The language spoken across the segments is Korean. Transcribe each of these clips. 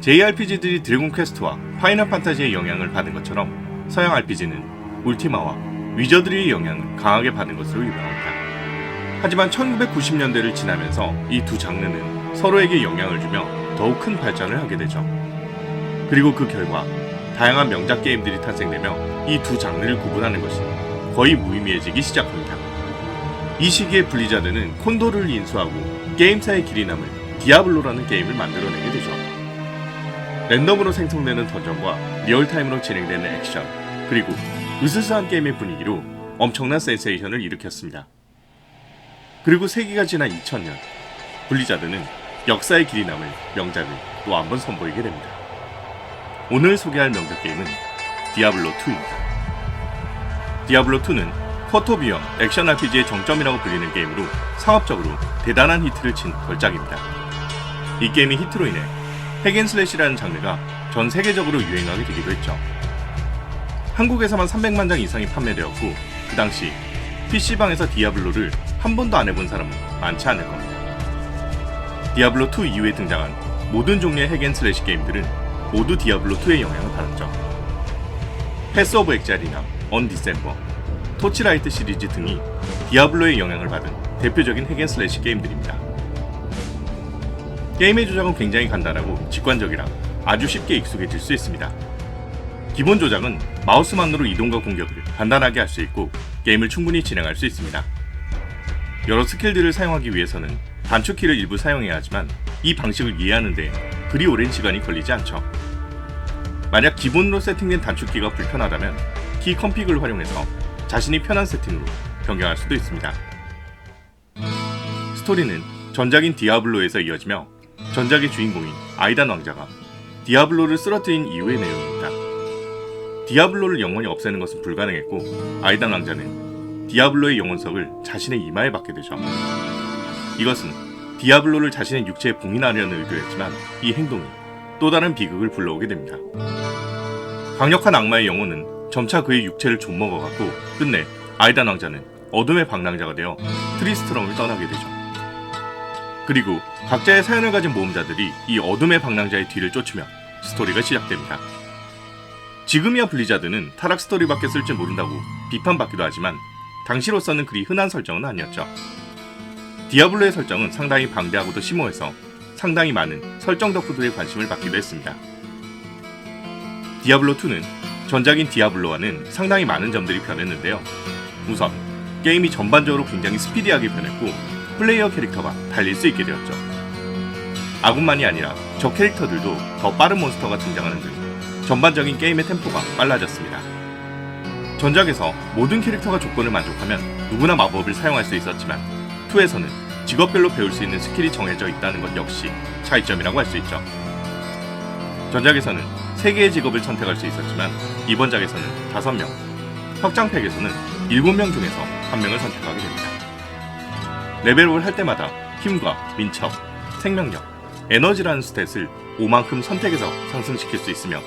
JRPG들이 드래곤 퀘스트와 파이널 판타지의 영향을 받은 것처럼 서양 RPG는 울티마와 위저들의 영향을 강하게 받은 것으로 유명합니다. 하지만 1990년대를 지나면서 이 두 장르는 서로에게 영향을 주며 더욱 큰 발전을 하게 되죠. 그리고 그 결과 다양한 명작 게임들이 탄생되며 이 두 장르를 구분하는 것이 거의 무의미해지기 시작합니다. 이 시기에 블리자드는 콘도를 인수하고 게임사의 길이 남을 디아블로라는 게임을 만들어내게 되죠. 랜덤으로 생성되는 던전과 리얼타임으로 진행되는 액션, 그리고 으스스한 게임의 분위기로 엄청난 센세이션을 일으켰습니다. 그리고 세기가 지난 2000년, 블리자드는 역사의 길이 남을 명작을 또 한 번 선보이게 됩니다. 오늘 소개할 명작 게임은 디아블로2입니다. 디아블로2는 쿼터비형 액션 RPG의 정점이라고 불리는 게임으로 상업적으로 대단한 히트를 친 걸작입니다. 이 게임이 히트로 인해 핵앤슬래시라는 장르가 전 세계적으로 유행하게 되기도 했죠. 한국에서만 300만 장 이상이 판매되었고 그 당시 PC방에서 디아블로를 한 번도 안 해본 사람은 많지 않을 겁니다. 디아블로2 이후에 등장한 모든 종류의 핵앤슬래시 게임들은 모두 디아블로2의 영향을 받았죠. 패스 오브 엑자리나 언 디셈버, 토치라이트 시리즈 등이 디아블로의 영향을 받은 대표적인 핵앤슬래시 게임들입니다. 게임의 조작은 굉장히 간단하고 직관적이라 아주 쉽게 익숙해질 수 있습니다. 기본 조작은 마우스만으로 이동과 공격을 간단하게 할 수 있고 게임을 충분히 진행할 수 있습니다. 여러 스킬들을 사용하기 위해서는 단축키를 일부 사용해야 하지만 이 방식을 이해하는 데 그리 오랜 시간이 걸리지 않죠. 만약 기본으로 세팅된 단축키가 불편하다면 키 컴픽을 활용해서 자신이 편한 세팅으로 변경할 수도 있습니다. 스토리는 전작인 디아블로에서 이어지며 전작의 주인공인 아이단 왕자가 디아블로를 쓰러뜨린 이후의 내용입니다. 디아블로를 영원히 없애는 것은 불가능했고 아이단 왕자는 디아블로의 영혼석을 자신의 이마에 받게 되죠. 이것은 디아블로를 자신의 육체에 봉인하려는 의도였지만 이 행동이 또 다른 비극을 불러오게 됩니다. 강력한 악마의 영혼은 점차 그의 육체를 좀먹어갔고 끝내 아이단 왕자는 어둠의 방랑자가 되어 트리스트럼을 떠나게 되죠. 그리고 각자의 사연을 가진 모험자들이 이 어둠의 방랑자의 뒤를 쫓으며 스토리가 시작됩니다. 지금이야 블리자드는 타락 스토리밖에 쓸줄 모른다고 비판받기도 하지만 당시로서는 그리 흔한 설정은 아니었죠. 디아블로의 설정은 상당히 방대하고도 심오해서 상당히 많은 설정 덕후들의 관심을 받기도 했습니다. 디아블로2는 전작인 디아블로와는 상당히 많은 점들이 변했는데요. 우선 게임이 전반적으로 굉장히 스피디하게 변했고 플레이어 캐릭터가 달릴 수 있게 되었죠. 아군만이 아니라 적 캐릭터들도 더 빠른 몬스터가 등장하는 등 전반적인 게임의 템포가 빨라졌습니다. 전작에서 모든 캐릭터가 조건을 만족하면 누구나 마법을 사용할 수 있었지만 2에서는 직업별로 배울 수 있는 스킬이 정해져 있다는 것 역시 차이점이라고 할 수 있죠. 전작에서는 3개의 직업을 선택할 수 있었지만 이번 작에서는 5명, 확장팩에서는 7명 중에서 1명을 선택하게 됩니다. 레벨업을 할 때마다 힘과 민첩, 생명력, 에너지라는 스탯을 5만큼 선택해서 상승시킬 수 있으며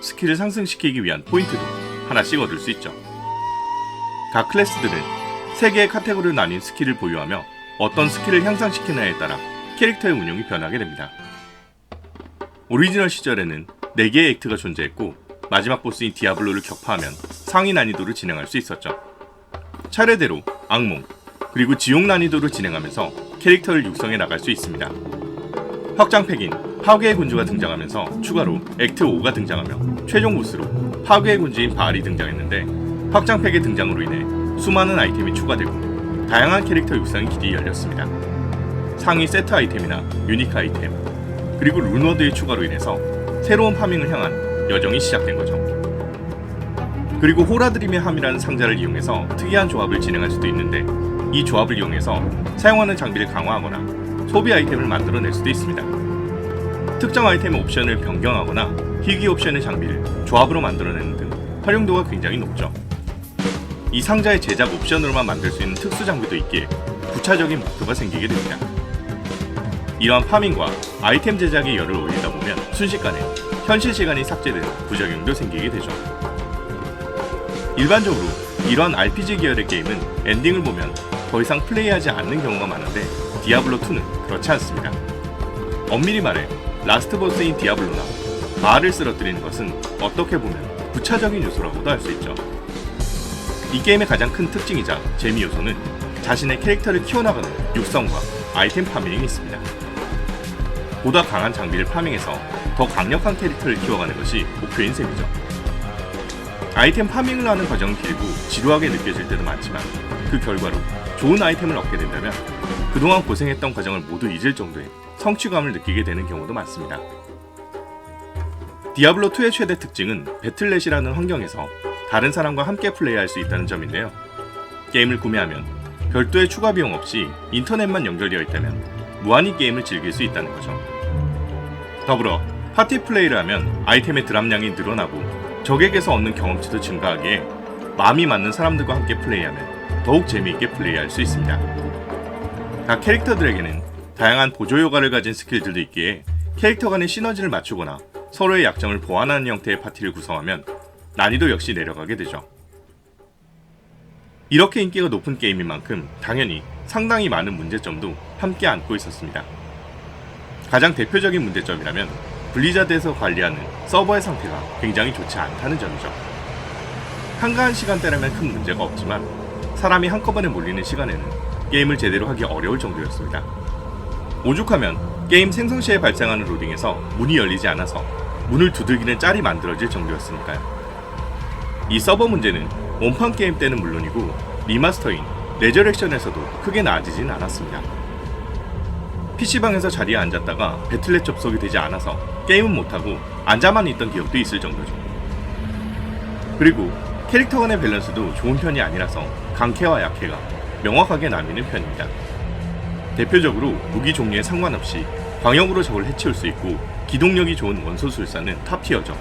스킬을 상승시키기 위한 포인트도 하나씩 얻을 수 있죠. 각 클래스들은 3개의 카테고리로 나뉜 스킬을 보유하며 어떤 스킬을 향상시키느냐에 따라 캐릭터의 운용이 변하게 됩니다. 오리지널 시절에는 4개의 액트가 존재했고 마지막 보스인 디아블로를 격파하면 상위 난이도를 진행할 수 있었죠. 차례대로 악몽, 그리고 지옥 난이도를 진행하면서 캐릭터를 육성해 나갈 수 있습니다. 확장팩인 파괴의 군주가 등장하면서 추가로 액트 5가 등장하며 최종 보스로 파괴의 군주인 바알이 등장했는데 확장팩의 등장으로 인해 수많은 아이템이 추가되고 다양한 캐릭터 육성의 길이 열렸습니다. 상위 세트 아이템이나 유니크 아이템, 그리고 룬워드의 추가로 인해서 새로운 파밍을 향한 여정이 시작된 거죠. 그리고 호라드림의 함이라는 상자를 이용해서 특이한 조합을 진행할 수도 있는데 이 조합을 이용해서 사용하는 장비를 강화하거나 소비 아이템을 만들어낼 수도 있습니다. 특정 아이템의 옵션을 변경하거나 희귀 옵션의 장비를 조합으로 만들어내는 등 활용도가 굉장히 높죠. 이 상자의 제작 옵션으로만 만들 수 있는 특수 장비도 있기에 부차적인 목표가 생기게 됩니다. 이러한 파밍과 아이템 제작에 열을 올리다 보면 순식간에 현실 시간이 삭제되는 부작용도 생기게 되죠. 일반적으로 이러한 RPG 계열의 게임은 엔딩을 보면 더 이상 플레이하지 않는 경우가 많은데 디아블로2는 그렇지 않습니다. 엄밀히 말해 라스트 보스인 디아블로나 마을을 쓰러뜨리는 것은 어떻게 보면 부차적인 요소라고도 할 수 있죠. 이 게임의 가장 큰 특징이자 재미 요소는 자신의 캐릭터를 키워나가는 육성과 아이템 파밍이 있습니다. 보다 강한 장비를 파밍해서 더 강력한 캐릭터를 키워가는 것이 목표인 셈이죠. 아이템 파밍을 하는 과정은 길고 지루하게 느껴질 때도 많지만 그 결과로 좋은 아이템을 얻게 된다면 그동안 고생했던 과정을 모두 잊을 정도의 성취감을 느끼게 되는 경우도 많습니다. 디아블로2의 최대 특징은 배틀넷이라는 환경에서 다른 사람과 함께 플레이할 수 있다는 점인데요. 게임을 구매하면 별도의 추가 비용 없이 인터넷만 연결되어 있다면 무한히 게임을 즐길 수 있다는 거죠. 더불어 파티 플레이를 하면 아이템의 드랍량이 늘어나고 적에게서 얻는 경험치도 증가하기에 마음이 맞는 사람들과 함께 플레이하면 더욱 재미있게 플레이할 수 있습니다. 각 캐릭터들에게는 다양한 보조 효과를 가진 스킬들도 있기에 캐릭터 간의 시너지를 맞추거나 서로의 약점을 보완하는 형태의 파티를 구성하면 난이도 역시 내려가게 되죠. 이렇게 인기가 높은 게임인 만큼 당연히 상당히 많은 문제점도 함께 안고 있었습니다. 가장 대표적인 문제점이라면 블리자드에서 관리하는 서버의 상태가 굉장히 좋지 않다는 점이죠. 한가한 시간대라면 큰 문제가 없지만 사람이 한꺼번에 몰리는 시간에는 게임을 제대로 하기 어려울 정도였습니다. 오죽하면 게임 생성 시에 발생하는 로딩에서 문이 열리지 않아서 문을 두들기는 짤이 만들어질 정도였으니까요. 이 서버 문제는 원판 게임 때는 물론이고 리마스터인 레저렉션에서도 크게 나아지진 않았습니다. PC방에서 자리에 앉았다가 배틀넷 접속이 되지 않아서 게임은 못하고 앉아만 있던 기억도 있을 정도죠. 그리고 캐릭터 간의 밸런스도 좋은 편이 아니라서 강캐와 약캐가 명확하게 나뉘는 편입니다. 대표적으로 무기 종류에 상관없이 광역으로 적을 해치울 수 있고 기동력이 좋은 원소술사는 탑티어죠.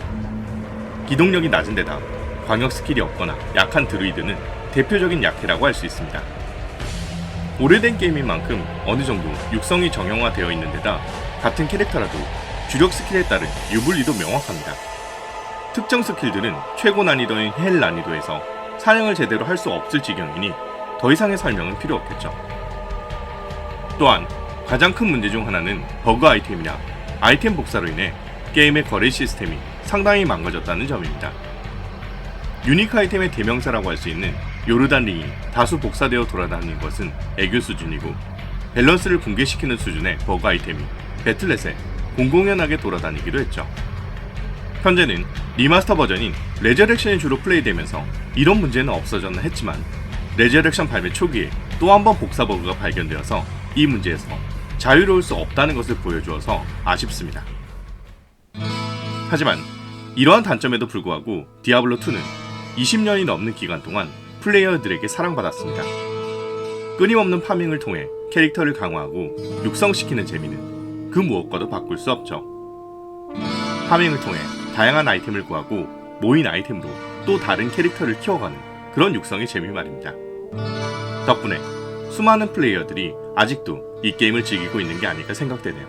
기동력이 낮은 데다 광역 스킬이 없거나 약한 드루이드는 대표적인 약해라고 할 수 있습니다. 오래된 게임인 만큼 어느 정도 육성이 정형화되어 있는 데다 같은 캐릭터라도 주력 스킬에 따른 유불리도 명확합니다. 특정 스킬들은 최고 난이도인 헬 난이도에서 사냥을 제대로 할 수 없을 지경이니 더 이상의 설명은 필요 없겠죠. 또한 가장 큰 문제 중 하나는 버그 아이템이나 아이템 복사로 인해 게임의 거래 시스템이 상당히 망가졌다는 점입니다. 유니크 아이템의 대명사라고 할 수 있는 요르단 링이 다수 복사되어 돌아다니는 것은 애교 수준이고 밸런스를 붕괴시키는 수준의 버그 아이템이 배틀넷에 공공연하게 돌아다니기도 했죠. 현재는 리마스터 버전인 레저렉션이 주로 플레이되면서 이런 문제는 없어졌나 했지만 레저렉션 발매 초기에 또 한 번 복사 버그가 발견되어서 이 문제에서 자유로울 수 없다는 것을 보여주어서 아쉽습니다. 하지만 이러한 단점에도 불구하고 디아블로2는 20년이 넘는 기간 동안 플레이어들에게 사랑받았습니다. 끊임없는 파밍을 통해 캐릭터를 강화하고 육성시키는 재미는 그 무엇과도 바꿀 수 없죠. 파밍을 통해 다양한 아이템을 구하고 모인 아이템으로 또 다른 캐릭터를 키워가는 그런 육성의 재미 말입니다. 덕분에 수많은 플레이어들이 아직도 이 게임을 즐기고 있는 게 아닐까 생각되네요.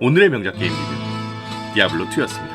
오늘의 명작 게임 리뷰 디아블로 2였습니다.